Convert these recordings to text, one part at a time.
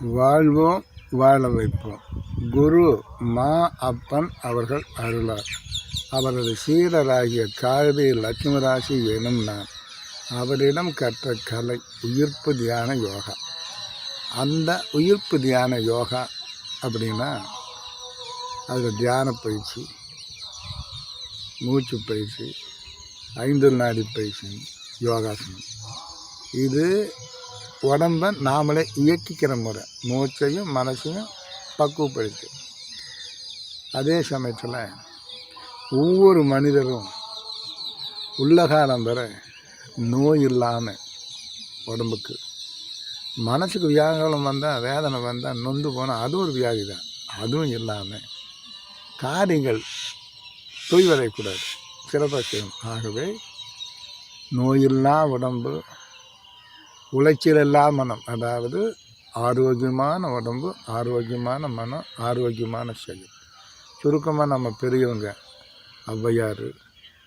வாழ்வோம் வாழ வைப்போம். குரு மா அப்பன் அவர்கள் அருளார். அவரது சீரராகிய காழ்வி லட்சுமராசி எனும் நான். அவரிடம் கற்ற கலை உயிர்ப்பு தியான யோகா. அந்த உயிர்ப்பு தியான யோகா அப்படின்னா அதில் தியான பயிற்சி மூச்சு பயிற்சி ஐந்து நாடி பயிற்சி யோகாசனம். இது உடம்ப நாமளே இயக்கிக்கிற முறை. மூச்சையும் மனசையும் பக்குவப்படுத்தி. அதே சமயத்தில் ஒவ்வொரு மனிதரும் உள்ளகாலம் வர நோய் இல்லாமல் உடம்புக்கு. மனசுக்கு வியாகுலம் வந்தால் வேதனை வந்தால் நொந்து போனால் அது ஒரு வியாதி தான் அதுவும் இல்லாமல் காரியங்கள் தொய்வடையக்கூடாது. சிறப்பாக செய்யணும். ஆகவே நோயில்லா உடம்பு உளைச்சல் இல்லாத மனம். அதாவது ஆரோக்கியமான உடம்பு ஆரோக்கியமான மனம் ஆரோக்கியமான செயல். சுருக்கமாக நம்ம பெரியவங்க ஔவையார்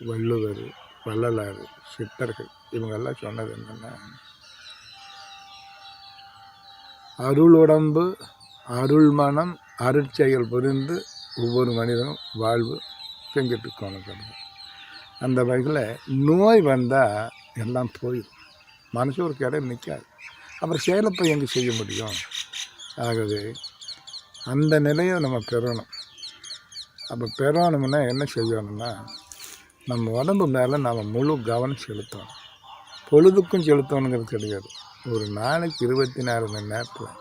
வள்ளுவர் வள்ளலார் சித்தர்கள் இவங்கெல்லாம் சொன்னது என்னென்னா அருள் உடம்பு அருள் மனம் அருட்செயல் புரிந்து ஒவ்வொரு மனிதனும் வாழ்வு செஞ்சுட்டு இருக்கணும் அந்த வகையில் நோய் வந்தால் எல்லாம் போயிடும் மனசு ஒரு இடம் நிற்காது அப்புறம் செயலப்போ எங்கே செய்ய முடியும்? ஆகவே அந்த நிலையை நம்ம பெறணும். அப்போ பெறணும்னா என்ன செய்யணும்னா நம்ம உடம்பு மேலே நம்ம முழு கவனம் செலுத்தணும். பொழுதுக்கும் செலுத்தணுங்கிறது கிடையாது. ஒரு நாளைக்கு இருபத்தி நாலு மணி நேரத்தில்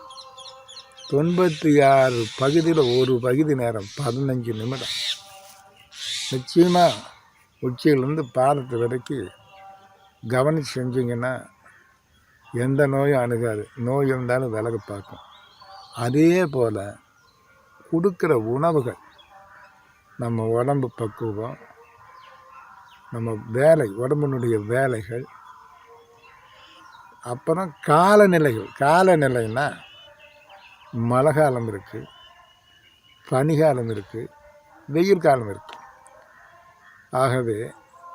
தொண்பத்தி ஆறு பகுதியில் ஒரு பகுதி நேரம் பதினஞ்சு நிமிடம். நிச்சயமாக உச்சியிலேருந்து பாதத்து வரைக்கும் கவனம் செஞ்சிங்கன்னா எந்த நோயும் அணுகாது. நோய் இருந்தாலும் விலகு பார்க்கும். அதே போல் கொடுக்குற உணவுகள் நம்ம உடம்பு பக்குவம் நம்ம வேலை உடம்பினுடைய வேலைகள் அப்புறம் காலநிலைகள். காலநிலைன்னா மழை காலம் இருக்குது பனிகாலம் இருக்குது வெயில் காலம் இருக்குது ஆகவே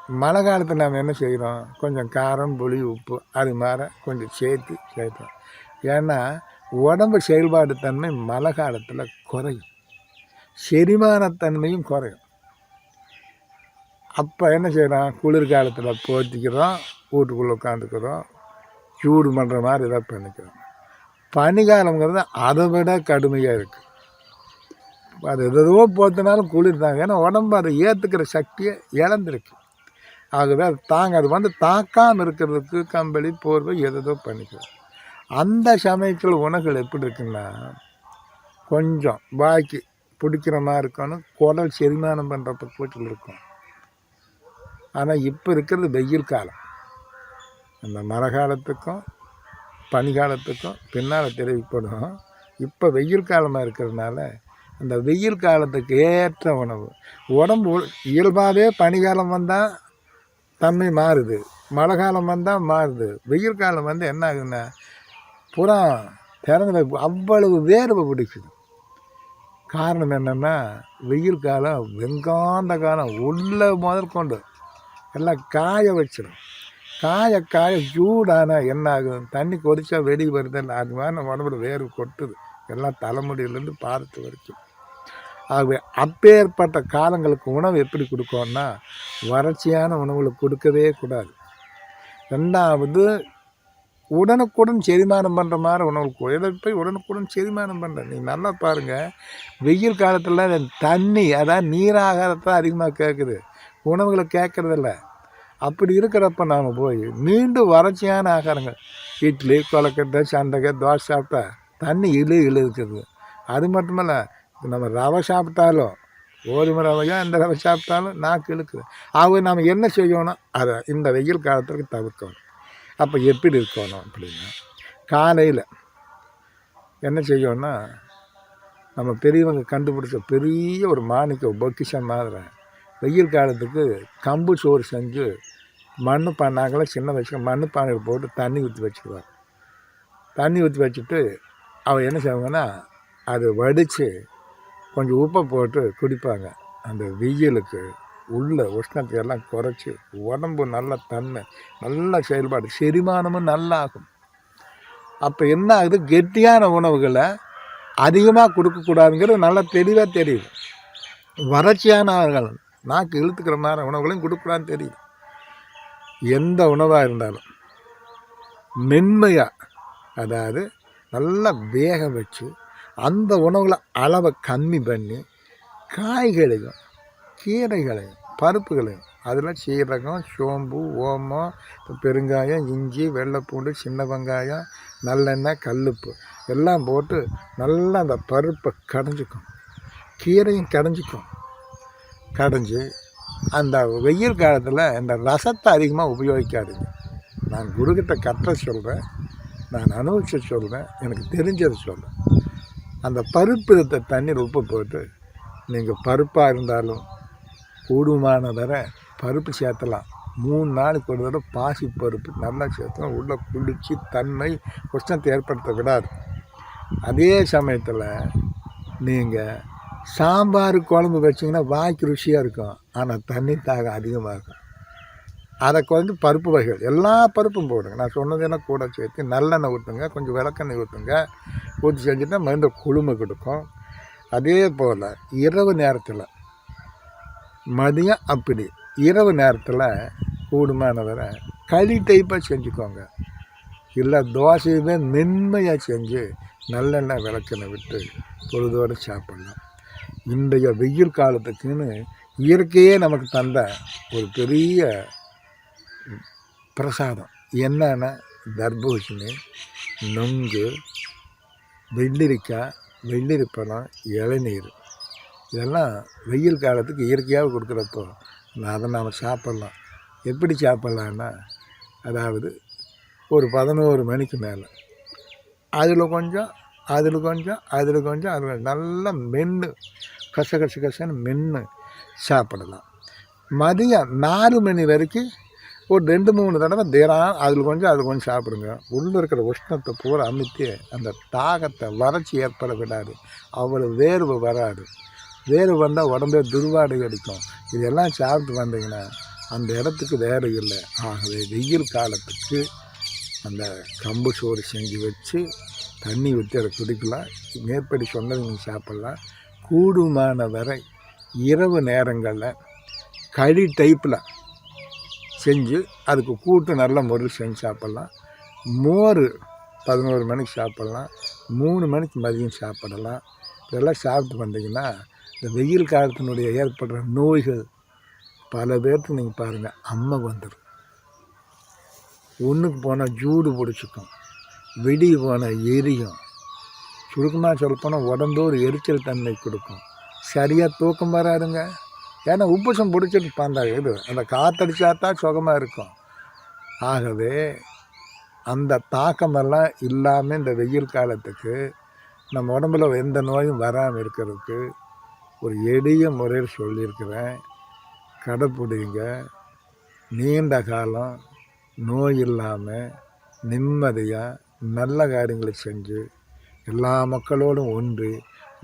மழை காலத்தில் நாம் என்ன செய்கிறோம் கொஞ்சம் காரம் புளி உப்பு அது மாதிரி கொஞ்சம் சேர்த்து சேர்ப்போம். ஏன்னா உடம்பு செயல்பாடு தன்மை மழை காலத்தில் குறையும். செரிமானத்தன்மையும் குறையும். அப்போ என்ன செய்கிறோம் குளிர்காலத்தில் போத்திக்கிறோம் வீட்டுக்குள்ளே உட்காந்துக்கிறோம் சூடு பண்ணுற மாதிரி ஏதாவது பண்ணிக்கிறோம். பனிக்காலங்கிறது அதை விட கடுமையாக இருக்குது அது எதோ போத்தினாலும் குளிர் தாங்க. ஏன்னா உடம்பு அதை ஏற்றுக்கிற சக்தியை இழந்திருக்கு. ஆகவே அது தாங்க அது வந்து தாக்காமல் இருக்கிறதுக்கு கம்பளி போர்வை எதோ பண்ணிக்கிறோம் அந்த சமயத்தில் உணவுகள் எப்படி இருக்குன்னா கொஞ்சம் பாக்கி பிடிக்கிற மாதிரி இருக்கணும் குடல் செரிமானம் பண்ணுற பக்கத்தில் இருக்கும். ஆனால் இப்போ இருக்கிறது வெயில் காலம். அந்த மழை காலத்துக்கும் பனி காலத்துக்கும் பின்னால் தெரிவிப்படும் இப்போ வெயில் காலமாக இருக்கிறதுனால அந்த வெயில் காலத்துக்கு ஏற்ற உணவு. உடம்பு இயல்பாகவே பனிகாலம் வந்தால் தன்மை மாறுது. மழை காலம் வந்தால் மாறுது. வெயில் காலம் வந்து என்ன ஆகுதுன்னா புறா திறந்து அவ்வளவு வேர்வை பிடிக்குது. காரணம் என்னென்னா வெயில் காலம் வெங்காந்த காலம் உள்ள முதற்கொண்டு எல்லாம் காய வச்சிடும். காய காய சூடான என்ன ஆகும் தண்ணி கொதிச்சா வெடி வருது அது மாதிரி உடம்புல வேர்வை கொட்டுது. எல்லாம் தலைமுடியிலேருந்து பாதத்து வரைக்கும். ஆகவே அப்பேற்பட்ட காலங்களுக்கு உணவு எப்படி கொடுக்கோன்னா வறட்சியான உணவுகளை கொடுக்கவே கூடாது. ரெண்டாவது உடனுக்குடன் செரிமானம் பண்ணுற மாதிரி உணவு இதை போய் உடனுக்குடன் செரிமானம் பண்ணுறேன் நீ நல்லா பாருங்கள் வெயில் காலத்தில் தண்ணி அதான் நீராகாரத்தை அதிகமாக கேட்குது உணவுகளை கேட்குறதில்ல அப்படி இருக்கிறப்ப நாம் போய் மீண்டும் வறட்சியான ஆகாரங்கள். இட்லி கொலக்கட்டை சண்டகை தோசை சாப்பிட்டா தண்ணி இழு இழுக்குது. அது மட்டுமல்ல நம்ம ரவை சாப்பிட்டாலும் கோதுமை ரவையோ அந்த ரவை சாப்பிட்டாலும் நாக்கு இழுக்குது. ஆக நம்ம என்ன செய்யணும்? அதை இந்த வெயில் காலத்துக்கு தவிர்க்கணும். அப்போ எப்படி இருக்கணும் அப்படின்னா காலையில் என்ன செய்யணும்னா நம்ம பெரியவங்க கண்டுபிடிச்ச பெரிய ஒரு மாணிக்க பொக்கிஷம் மாதிரி வெயில் காலத்துக்கு கம்பு சோறு செஞ்சு மண் பானாங்களை சின்ன வயசுல மண் பானையில் போட்டு தண்ணி ஊற்றி வச்சுக்குவார் தண்ணி ஊற்றி வச்சுட்டு அவள் என்ன செய்வாங்கன்னா அதை வடித்து கொஞ்சம் உப்பை போட்டு குடிப்பாங்க. அந்த வெயிலுக்கு உள்ள உஷ்ணத்தை எல்லாம் குறைச்சி உடம்பு நல்ல தன்மை நல்ல செயல்பாடு செரிமானமும் நல்லா ஆகும் அப்போ என்ன ஆகுது? கெட்டியான உணவுகளை அதிகமாக கொடுக்கக்கூடாதுங்கிறது நல்லா தெளிவாக தெரியுது. வறட்சியான ஆறுகள் நாக்கு இழுத்துக்கிற மாதிரி உணவுகளையும் கொடுக்கக்கூடாதுன்னு தெரியுது. எந்த உணவாக இருந்தாலும் மென்மையாக அதாவது நல்லா வேக வச்சு அந்த உணவுகளை அளவை கம்மி பண்ணி காய்களையும் கீரைகளையும் பருப்புகளையும் அதில் சீரகம் சோம்பு ஓமம் பெருங்காயம் இஞ்சி வெள்ளைப்பூண்டு சின்ன வெங்காயம் நல்லெண்ணெய் கல்லுப்பு எல்லாம் போட்டு நல்லா அந்த பருப்பை கடைஞ்சிக்கும். கீரையும் கடைஞ்சிக்கும். கடைஞ்சி அந்த வெயில் காலத்தில் இந்த ரசத்தை அதிகமாக உபயோகிக்காதீங்க. நான் குருக்கிட்ட கற்ற சொல்கிறேன் நான் அனுபவிச்ச சொல்கிறேன் எனக்கு தெரிஞ்சதை சொல்கிறேன் அந்த பருப்பு இருந்த தண்ணீர் உப்பு போட்டு நீங்கள் பருப்பாக இருந்தாலும் கூடுமான வரை பருப்பு சேர்த்தலாம். மூணு நாளுக்கு ஒரு தடவை பாசி பருப்பு நல்லா சேர்த்தோம் உள்ளே குளிர்ச்சி தன்மை உஷ்ணத்தை ஏற்படுத்தக்கூடாது. அதே சமயத்தில் நீங்கள் சாம்பார் குழம்பு வச்சிங்கன்னா வாய்க்கு ருசியாக இருக்கும். ஆனால் தண்ணி தாகம் அதிகமாக இருக்கும். அதை குறைஞ்சி பருப்பு வகைகள். எல்லா பருப்பும் போடுங்க. நான் சொன்னதெல்லாம் கூட சேர்த்து நல்லெண்ணெய் ஊற்றுங்க கொஞ்சம் விளக்கெண்ணெய் ஊற்றுங்க பூர்த்தி செஞ்சுட்டா மருந்து குளுமை கொடுக்கும். அதே போல் இரவு நேரத்தில் மதியம் அப்படி. இரவு நேரத்தில் கூடுமானவரை களி டைப்பாக செஞ்சுக்கோங்க. இல்லை தோசையுமே மென்மையாக செஞ்சு நல்லெண்ணெய் விளக்கினை விட்டு பொழுதோடு சாப்பிட்லாம். இன்றைய வெயில் காலத்துக்குன்னு இயற்கையே நமக்கு தந்த ஒரு பெரிய பிரசாதம். என்னென்னா தர்பூசணி நுங்கு வெள்ளரிக்காய் வெள்ளரி பழம் இளநீர். இதெல்லாம் வெயில் காலத்துக்கு இயற்கையாக கொடுக்குறப்போ அதை நாம் சாப்பிட்லாம். எப்படி சாப்பிட்லான்னா அதாவது ஒரு பதினோரு மணிக்கு மேலே. அதில் கொஞ்சம் அதில் கொஞ்சம் அதில் கொஞ்சம் அதில் நல்லா மென்று கச கச கசன்னு மென்று சாப்பிடலாம். மதியம் நாலு மணி வரைக்கும் ஒரு ரெண்டு மூணு தடவை தினம் அதில் கொஞ்சம் அதில் கொஞ்சம் சாப்பிடுங்க. உள்ளே இருக்கிற உஷ்ணத்தை பூரா அமைத்து அந்த தாகத்தை வறட்சி ஏற்பட விடாது அவ்வளோ வேர்வை வராது. வேர்வை வந்தால் உடம்பே துர்வாடை அடிக்கும். இதெல்லாம் சாப்பிட்டு வந்தீங்கன்னா அந்த இடத்துக்கு வேறு இல்லை. ஆகவே வெயில் காலத்துக்கு அந்த கம்பு சோறு செஞ்சு வச்சு தண்ணி ஊற்றி அதை குடிக்கலாம். மேற்படி சொன்னது நீங்கள் சாப்பிட்லாம். கூடுமான வரை இரவு நேரங்களில் கழி டைப்பில் செஞ்சு அதுக்கு கூட்டு நல்ல முறையில் செஞ்சு சாப்பிட்லாம். மோர் பதினோரு மணிக்கு சாப்பிட்லாம். மூணு மணிக்கு மதியம் சாப்பிடலாம். இதெல்லாம் சாப்பிட்டு வந்தீங்கன்னா இந்த வெயில் காலத்தினுடைய ஏற்படுற நோய்கள் பல பேர்த்துக்கு நீங்கள் பாருங்கள் அம்மை வந்துடும் ஒன்றுக்கு போனால் ஜூடு பிடிச்சிக்கும். வெடி போனால் எரியும். சுருக்கமாக சொல்லப்போனால் உடம்பு ஒரு எரிச்சல் தன்மை கொடுக்கும். சரியாக தூக்கம் வராதுங்க. ஏன்னா உப்புசம் பிடிச்சிட்டு அந்த இது. அந்த காற்றடிச்சா தான் சுகமாக இருக்கும். ஆகவே அந்த தாக்கமெல்லாம் இல்லாமல் இந்த வெயில் காலத்துக்கு நம்ம உடம்புல எந்த நோயும் வராமல் இருக்கிறதுக்கு ஒரு எளிய முறையில் சொல்லியிருக்கிறேன். கடைப்பிடிங்க. நீண்ட காலம் நோய் இல்லாமல் நிம்மதியாக நல்ல காரியங்களை செஞ்சு எல்லா மக்களோடும் ஒன்று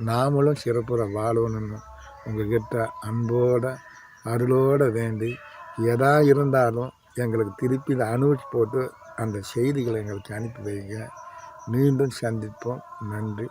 நாமளும் சிறப்புற வாழணும்னு உங்ககிட்ட அன்போட அருளோட வேண்டி எதா இருந்தாலும் எங்களுக்கு திருப்பி இதை அனுபவிச்சு போட்டு அந்த செய்திகளை எங்களுக்கு அனுப்பி வைங்க. மீண்டும் சந்திப்போம். நன்றி.